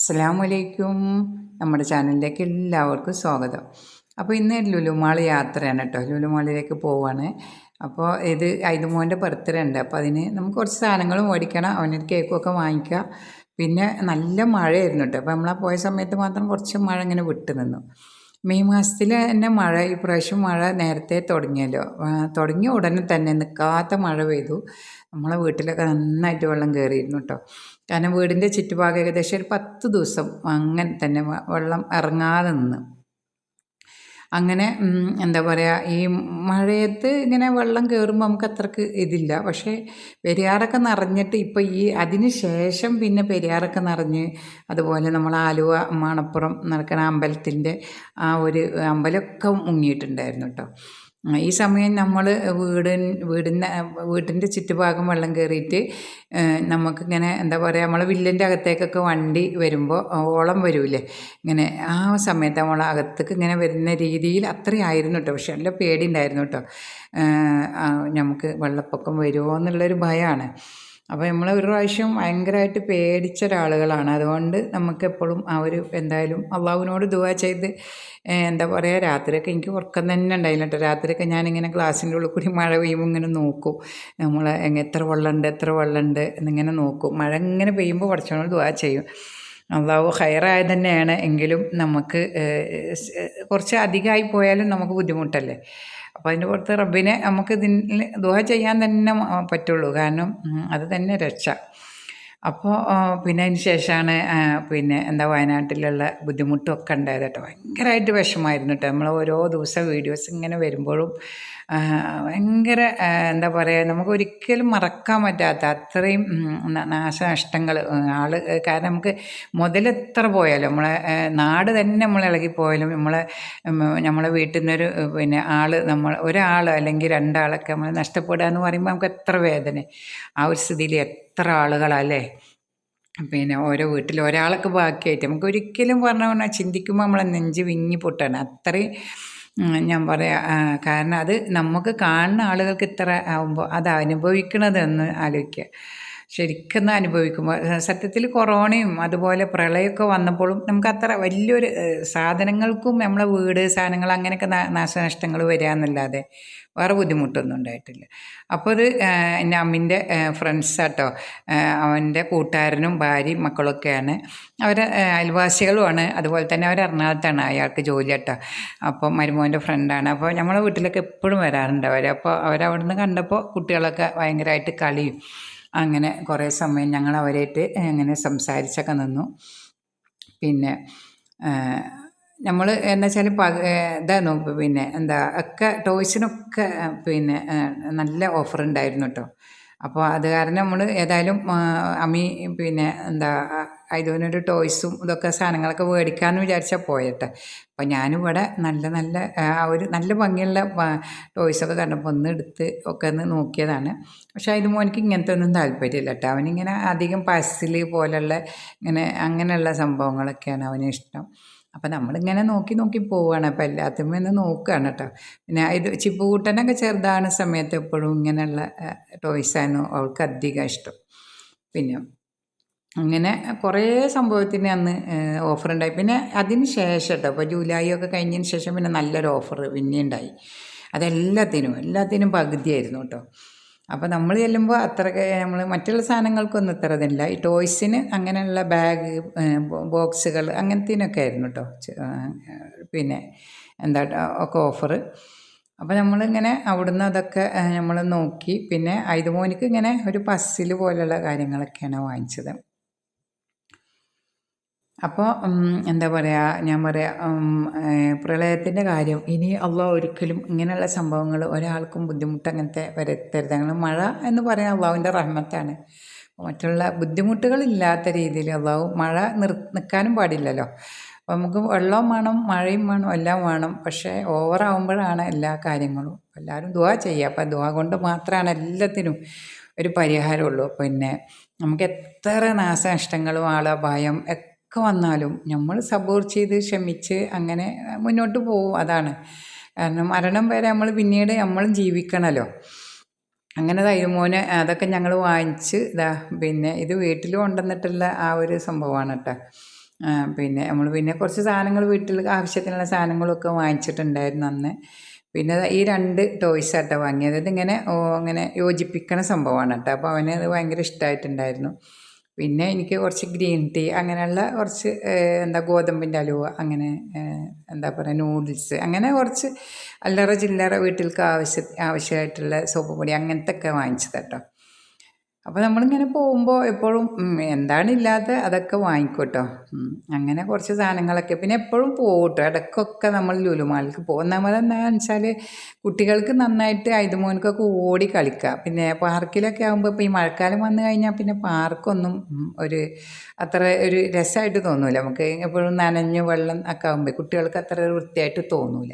അസ്സാമലൈക്കും നമ്മുടെ ചാനലിലേക്ക് എല്ലാവർക്കും സ്വാഗതം. അപ്പോൾ ഇന്ന് ലുലുമാൾ യാത്രയാണ് കേട്ടോ. ലുലുമാളിലേക്ക് പോവാണ്. അപ്പോൾ ഇത് ഐതുമോന്റെ ബർത്ത്ഡേ ഉണ്ട്. അപ്പോൾ അതിന് നമുക്ക് കുറച്ച് സാധനങ്ങൾ മേടിക്കണം. അവനൊരു കേക്കൊക്കെ വാങ്ങിക്കുക. പിന്നെ നല്ല മഴയായിരുന്നു കേട്ടോ. അപ്പോൾ നമ്മളാ പോയ സമയത്ത് മാത്രം കുറച്ച് മഴ ഇങ്ങനെ വിട്ടു നിന്നു. മെയ് മാസത്തിൽ തന്നെ മഴ ഈ പ്രാവശ്യം മഴ നേരത്തെ തുടങ്ങിയല്ലോ. തുടങ്ങിയ ഉടനെ തന്നെ നിൽക്കാത്ത മഴ പെയ്തു. നമ്മളെ വീട്ടിലൊക്കെ നന്നായിട്ട് വെള്ളം കയറിയിരുന്നു കേട്ടോ. കാരണം വീടിന്റെ ചുറ്റുഭാഗം ഏകദേശം ഒരു പത്ത് ദിവസം അങ്ങനെ തന്നെ വെള്ളം ഇറങ്ങാതെ നിന്ന്. അങ്ങനെ എന്താ പറയുക ഈ മഴയത്ത് ഇങ്ങനെ വെള്ളം കയറുമ്പോൾ നമുക്ക് അത്രയ്ക്ക് ഇതില്ല. പക്ഷേ പെരിയാറൊക്കെ നിറഞ്ഞിട്ട് ഇപ്പോൾ ഈ അതിന് ശേഷം പിന്നെ പെരിയാറൊക്കെ നിറഞ്ഞ് അതുപോലെ നമ്മൾ ആലുവ മണപ്പുറം നടക്കുന്ന അമ്പലത്തിന്റെ ആ ഒരു അമ്പലമൊക്കെ മുങ്ങിയിട്ടുണ്ടായിരുന്നു കേട്ടോ. ഈ സമയം നമ്മൾ വീട് വീടിന്റെ വീട്ടിന്റെ ചുറ്റുഭാഗം വെള്ളം കയറിയിട്ട് നമുക്കിങ്ങനെ എന്താ പറയുക നമ്മളെ വില്ലിന്റെ അകത്തേക്കൊക്കെ വണ്ടി വരുമ്പോൾ ഓളം വരൂലേ ഇങ്ങനെ ആ സമയത്ത് നമ്മൾ അകത്തേക്ക് ഇങ്ങനെ വരുന്ന രീതിയിൽ അത്രയായിരുന്നു കേട്ടോ പക്ഷെ നല്ല പേടി ഉണ്ടായിരുന്നു കേട്ടോ നമുക്ക് വെള്ളപ്പൊക്കം വരുമോ എന്നുള്ളൊരു ഭയമാണ് അപ്പോൾ നമ്മൾ ഒരു പ്രാവശ്യം ഭയങ്കരമായിട്ട് പേടിച്ച ഒരാളുകളാണ് അതുകൊണ്ട് നമുക്കെപ്പോഴും ആ ഒരു എന്തായാലും അള്ളാഹുവിനോട് ദുവാ ചെയ്ത് എന്താ പറയുക രാത്രിയൊക്കെ എനിക്ക് ഉറക്കം തന്നെ ഉണ്ടായില്ല കേട്ടോ. രാത്രിയൊക്കെ ഞാനിങ്ങനെ ഗ്ലാസിന്റെ ഉള്ളിൽ കൂടി മഴ പെയ്യുമ്പോൾ ഇങ്ങനെ നോക്കും. നമ്മൾ എത്ര വെള്ളമുണ്ട് എത്ര വെള്ളമുണ്ട് എന്നിങ്ങനെ നോക്കും. മഴ ഇങ്ങനെ പെയ്യുമ്പോൾ പഠിച്ചോണ്ട് ദുവാ ചെയ്യും. അള്ളാഹു ഹയറായ തന്നെയാണ്. എങ്കിലും നമുക്ക് കുറച്ച് അധികമായി പോയാലും നമുക്ക് ബുദ്ധിമുട്ടല്ലേ? അപ്പോൾ അതിന്റെ പുറത്ത് റബ്ബിനെ നമുക്ക് ഇതിൽ ദുഹ ചെയ്യാൻ തന്നെ പറ്റുള്ളൂ. കാരണം അത് തന്നെ രക്ഷ. അപ്പോൾ പിന്നെ അതിന് ശേഷമാണ് പിന്നെ എന്താ വയനാട്ടിലുള്ള ബുദ്ധിമുട്ടൊക്കെ ഉണ്ടായത് കേട്ടോ. ഭയങ്കരമായിട്ട് വിഷമമായിരുന്നു കേട്ടോ. നമ്മൾ ഓരോ ദിവസം വീഡിയോസ് ഇങ്ങനെ വരുമ്പോഴും ഭയങ്കര എന്താ പറയുക നമുക്ക് ഒരിക്കലും മറക്കാൻ പറ്റാത്ത അത്രയും നാശനഷ്ടങ്ങൾ ആൾ കാരണം നമുക്ക് മുതലെത്ര പോയാലും നമ്മളെ നാട് തന്നെ നമ്മൾ ഇളകിപ്പോയാലും നമ്മളെ നമ്മളെ വീട്ടിൽ നിന്നൊരു പിന്നെ ആൾ നമ്മൾ ഒരാൾ അല്ലെങ്കിൽ രണ്ടാളൊക്കെ നമ്മൾ നഷ്ടപ്പെടുക എന്ന് പറയുമ്പോൾ നമുക്ക് എത്ര വേദന. ആ ഒരു സ്ഥിതിയിൽ എത്ര ആളുകളല്ലേ? പിന്നെ ഓരോ വീട്ടിൽ ഒരാൾക്ക് ബാക്കിയായിട്ട് നമുക്ക് ഒരിക്കലും പറഞ്ഞ പറഞ്ഞാൽ ചിന്തിക്കുമ്പോൾ നമ്മളെ നെഞ്ച് വിങ്ങി പൊട്ടാണ്. അത്രയും ഞാൻ പറയാം കാരണം അത് നമുക്ക് കാണുന്ന ആളുകൾക്ക് ഇത്ര ആകുമ്പോൾ അത് അനുഭവിക്കണതെന്ന് ആലോചിക്കുക. ശരിക്കും അനുഭവിക്കുമ്പോൾ സത്യത്തിൽ കൊറോണയും അതുപോലെ പ്രളയമൊക്കെ വന്നപ്പോഴും നമുക്ക് അത്ര വലിയൊരു സാധനങ്ങൾക്കും നമ്മളെ വീട് സാധനങ്ങൾ അങ്ങനെയൊക്കെ നാശനഷ്ടങ്ങൾ വരാമെന്നല്ലാതെ വേറെ ബുദ്ധിമുട്ടൊന്നും ഉണ്ടായിട്ടില്ല. അപ്പോൾ അത് എന്റെ അമ്മിന്റെ ഫ്രണ്ട്സ് ഫ്രണ്ട്സാട്ടോ അവന്റെ കൂട്ടുകാരനും ഭാര്യയും മക്കളൊക്കെയാണ്. അവർ അയൽവാസികളുമാണ്. അതുപോലെ തന്നെ അവർ എറണാകുളത്താണ് അയാൾക്ക് ജോലി കേട്ടോ അപ്പോൾ മരുമോന്റെ ഫ്രണ്ടാണ് അപ്പോൾ നമ്മളെ വീട്ടിലൊക്കെ എപ്പോഴും വരാറുണ്ട് അവർ അപ്പോൾ അവരവിടുന്ന് കണ്ടപ്പോൾ കുട്ടികളൊക്കെ ഭയങ്കരമായിട്ട് കളിയും അങ്ങനെ കുറേ സമയം ഞങ്ങൾ അവരായിട്ട് അങ്ങനെ സംസാരിച്ചൊക്കെ നിന്നു. പിന്നെ നമ്മൾ എന്ന് വെച്ചാൽ പക ഇതായിരുന്നു പിന്നെ എന്താ ഒക്കെ ടോയ്സിനൊക്കെ പിന്നെ നല്ല ഓഫർ ഉണ്ടായിരുന്നു കേട്ടോ അപ്പോൾ അത് കാരണം നമ്മൾ ഏതായാലും അമ്മി പിന്നെ എന്താ അതിനൊരു ടോയ്സും ഇതൊക്കെ സാധനങ്ങളൊക്കെ മേടിക്കാമെന്ന് വിചാരിച്ചാൽ പോയട്ടെ. അപ്പോൾ ഞാനിവിടെ നല്ല നല്ല ആ ഒരു നല്ല ഭംഗിയുള്ള ടോയ്സൊക്കെ കണ്ടപ്പോൾ ഒന്ന് എടുത്ത് ഒക്കെ ഒന്ന് നോക്കിയതാണ്. പക്ഷേ അതിന് മോനിക്ക് ഇങ്ങനത്തെ ഒന്നും താല്പര്യമില്ല കേട്ടോ. അവനിങ്ങനെ അധികം പസിൽ പോലുള്ള ഇങ്ങനെ അങ്ങനെയുള്ള സംഭവങ്ങളൊക്കെയാണ് അവന് ഇഷ്ടം. അപ്പം നമ്മളിങ്ങനെ നോക്കി നോക്കി പോവുകയാണ് അപ്പം എല്ലാത്തിനും ഒന്ന് നോക്കുകയാണ് കേട്ടോ. പിന്നെ ഇത് ചിപ്പുകൂട്ടനൊക്കെ ചെറുതാണ് സമയത്ത് എപ്പോഴും ഇങ്ങനെയുള്ള ടോയ്സായിരുന്നു അവൾക്ക് അധികം ഇഷ്ടം. പിന്നെ അങ്ങനെ കുറേ സംഭവത്തിന് അന്ന് ഓഫർ ഉണ്ടായി പിന്നെ അതിന് ശേഷം കേട്ടോ അപ്പോൾ ജൂലൈ ഒക്കെ കഴിഞ്ഞതിന് ശേഷം പിന്നെ നല്ലൊരു ഓഫർ പിന്നെ ഉണ്ടായി അതെല്ലാത്തിനും എല്ലാത്തിനും പകുതിയായിരുന്നു കേട്ടോ അപ്പോൾ നമ്മൾ ചെല്ലുമ്പോൾ അത്ര നമ്മൾ മറ്റുള്ള സാധനങ്ങൾക്കൊന്നും ഇത്ര ഇതില്ല. ഈ ടോയ്സിന് അങ്ങനെയുള്ള ബാഗ് ബോക്സുകൾ അങ്ങനത്തേനൊക്കെ ആയിരുന്നു കേട്ടോ പിന്നെ എന്താ ഒക്കെ ഓഫർ അപ്പോൾ നമ്മളിങ്ങനെ അവിടുന്ന് അതൊക്കെ നമ്മൾ നോക്കി. പിന്നെ ഐതുമോനിക്ക് ഇങ്ങനെ ഒരു പസ്സിൽ പോലെയുള്ള കാര്യങ്ങളൊക്കെയാണ് വാങ്ങിച്ചത്. അപ്പോൾ എന്താ പറയുക ഞാൻ പറയാം പ്രളയത്തിന്റെ കാര്യം. ഇനി അള്ളാഹ് ഒരിക്കലും ഇങ്ങനെയുള്ള സംഭവങ്ങൾ ഒരാൾക്കും ബുദ്ധിമുട്ട് അങ്ങനത്തെ വരുത്തരുത് അങ്ങനെ മഴ എന്ന് പറയാൻ അള്ളാഹുവിന്റെ റഹ്മത്താണ്. മറ്റുള്ള ബുദ്ധിമുട്ടുകളില്ലാത്ത രീതിയിൽ അള്ളാഹു മഴ നിർ നിൽക്കാനും പാടില്ലല്ലോ. അപ്പോൾ നമുക്ക് വെള്ളവും വേണം മഴയും വേണം എല്ലാം വേണം. പക്ഷേ ഓവറാവുമ്പോഴാണ് എല്ലാ കാര്യങ്ങളും. എല്ലാവരും ദുവാ ചെയ്യുക. അപ്പം ദുവാ കൊണ്ട് മാത്രമാണ് എല്ലാത്തിനും ഒരു പരിഹാരമുള്ളൂ. പിന്നെ നമുക്ക് എത്ര നാശനഷ്ടങ്ങളും ആളപായം ഒക്കെ വന്നാലും നമ്മൾ സപ്പോർട്ട് ചെയ്ത് ക്ഷമിച്ച് അങ്ങനെ മുന്നോട്ട് പോകും അതാണ്. കാരണം മരണം വരെ നമ്മൾ പിന്നീട് നമ്മളും ജീവിക്കണമല്ലോ അങ്ങനെ തൈരുമോന് അതൊക്കെ ഞങ്ങൾ വാങ്ങിച്ച് ഇതാ പിന്നെ ഇത് വീട്ടിൽ കൊണ്ടുവന്നിട്ടുള്ള ആ ഒരു സംഭവമാണ് കേട്ടോ. പിന്നെ നമ്മൾ പിന്നെ കുറച്ച് സാധനങ്ങൾ വീട്ടിൽ ആവശ്യത്തിനുള്ള സാധനങ്ങളൊക്കെ വാങ്ങിച്ചിട്ടുണ്ടായിരുന്നു അന്ന്. പിന്നെ ഈ രണ്ട് ടോയ്സ് ആട്ടോ വാങ്ങിയത്. ഇതിങ്ങനെ ഓ, അങ്ങനെ യോജിപ്പിക്കണ സംഭവമാണ് കേട്ടോ. അപ്പോൾ അവന് അത് ഭയങ്കര ഇഷ്ടമായിട്ടുണ്ടായിരുന്നു. പിന്നെ എനിക്ക് കുറച്ച് ഗ്രീൻ ടീ അങ്ങനെയുള്ള കുറച്ച് എന്താ ഗോതമ്പിന്റെ അലുവ അങ്ങനെ എന്താ പറയുക നൂഡിൽസ് അങ്ങനെ കുറച്ച് അല്ലറ ചില്ലറ വീട്ടിലേക്ക് ആവശ്യ ആവശ്യമായിട്ടുള്ള സോപ്പ് പൊടി അങ്ങനത്തെ ഒക്കെ വാങ്ങിച്ചത് കേട്ടോ അപ്പോൾ നമ്മളിങ്ങനെ പോകുമ്പോൾ എപ്പോഴും എന്താണ് ഇല്ലാത്ത അതൊക്കെ വാങ്ങിക്കോട്ടോ. അങ്ങനെ കുറച്ച് സാധനങ്ങളൊക്കെ. പിന്നെ എപ്പോഴും പോകട്ടോ ഇടയ്ക്കൊക്കെ നമ്മൾ ലുലുമാളിലേക്ക് പോകും. ഒന്നാമത് എന്താണെന്ന് വെച്ചാൽ കുട്ടികൾക്ക് നന്നായിട്ട് ഐതുമോനക്കൊക്കെ ഓടി കളിക്കുക പിന്നെ പാർക്കിലൊക്കെ ആകുമ്പോൾ ഇപ്പോൾ ഈ മഴക്കാലം വന്നു കഴിഞ്ഞാൽ പിന്നെ പാർക്കൊന്നും ഒരു അത്ര ഒരു രസമായിട്ട് തോന്നൂല. നമുക്ക് എപ്പോഴും നനഞ്ഞ് വെള്ളം ഒക്കെ ആകുമ്പോൾ കുട്ടികൾക്ക് അത്ര വൃത്തിയായിട്ട് തോന്നൂല.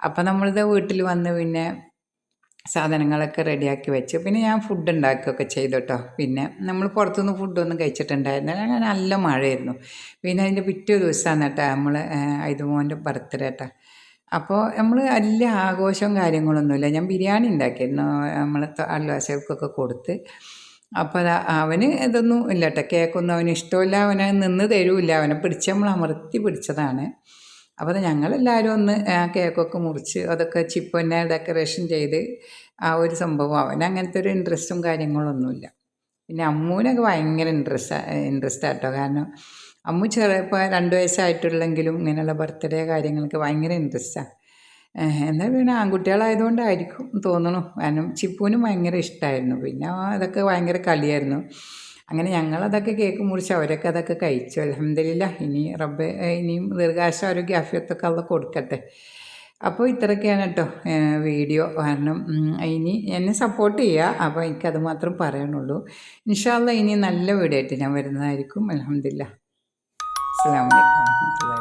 അപ്പം നമ്മളിത് വീട്ടിൽ വന്ന് പിന്നെ സാധനങ്ങളൊക്കെ റെഡിയാക്കി വെച്ചു. പിന്നെ ഞാൻ ഫുഡ് ഉണ്ടാക്കുകയൊക്കെ ചെയ്തു കേട്ടോ പിന്നെ നമ്മൾ പുറത്തുനിന്ന് ഫുഡൊന്നും കഴിച്ചിട്ടുണ്ടായിരുന്നില്ല. അങ്ങനെ നല്ല മഴയായിരുന്നു. പിന്നെ അതിന്റെ പിറ്റേ ദിവസമാണ് കേട്ടോ നമ്മൾ ഐതുമോന്റെ ബർത്ത്ഡേ കേട്ടോ അപ്പോൾ നമ്മൾ വലിയ ആഘോഷവും കാര്യങ്ങളൊന്നുമില്ല. ഞാൻ ബിരിയാണി ഉണ്ടാക്കിയിരുന്നു നമ്മൾ അയൽവാസികൾക്കൊക്കെ കൊടുത്ത്. അപ്പോൾ അവന് ഇതൊന്നും ഇല്ല കേട്ടോ കേക്കൊന്നും അവന് ഇഷ്ടമില്ല. അവനെ നിന്ന് തരൂല്ല. അവനെ പിടിച്ച് നമ്മൾ അമർത്തി പിടിച്ചതാണ്. അപ്പോൾ ഞങ്ങളെല്ലാവരും ഒന്ന് കേക്കൊക്കെ മുറിച്ച് അതൊക്കെ ചിപ്പന്നെ ഡെക്കറേഷൻ ചെയ്ത് ആ ഒരു സംഭവം. അവന് അങ്ങനത്തെ ഒരു ഇൻട്രസ്റ്റും കാര്യങ്ങളൊന്നുമില്ല. പിന്നെ അമ്മൂനൊക്കെ ഭയങ്കര ഇൻട്രസ്റ്റ് ഇൻട്രസ്റ്റ് ആട്ടോ. കാരണം അമ്മു ചെറിയപ്പോൾ രണ്ട് വയസ്സായിട്ടുള്ളെങ്കിലും ഇങ്ങനെയുള്ള ബർത്ത്ഡേ കാര്യങ്ങൾക്ക് ഭയങ്കര ഇൻട്രസ്റ്റാണ് എന്നാൽ പിന്നെ ആൺകുട്ടികളായതുകൊണ്ടായിരിക്കും തോന്നണു. കാരണം ചിപ്പൂനും ഭയങ്കര ഇഷ്ടമായിരുന്നു പിന്നെ അതൊക്കെ ഭയങ്കര കളിയായിരുന്നു. അങ്ങനെ ഞങ്ങളതൊക്കെ കേക്ക് മുറിച്ച് അവരൊക്കെ അതൊക്കെ കഴിച്ചു. അലഹമില്ല ഇനി റബ്ബ് ഇനിയും ദീർഘാശ ആരോഗ്യ ആഫിയത്തൊക്കെ അത് കൊടുക്കട്ടെ. അപ്പോൾ ഇത്രയൊക്കെയാണ് കേട്ടോ വീഡിയോ. കാരണം ഇനി എന്നെ സപ്പോർട്ട് ചെയ്യുക. അപ്പോൾ എനിക്കത് മാത്രം പറയാനുള്ളൂ. ഇൻഷാല്ല ഇനി നല്ല വീഡിയോ ആയിട്ട് ഞാൻ വരുന്നതായിരിക്കും. അലഹമില്ല അസ്സാം വലൈക്കും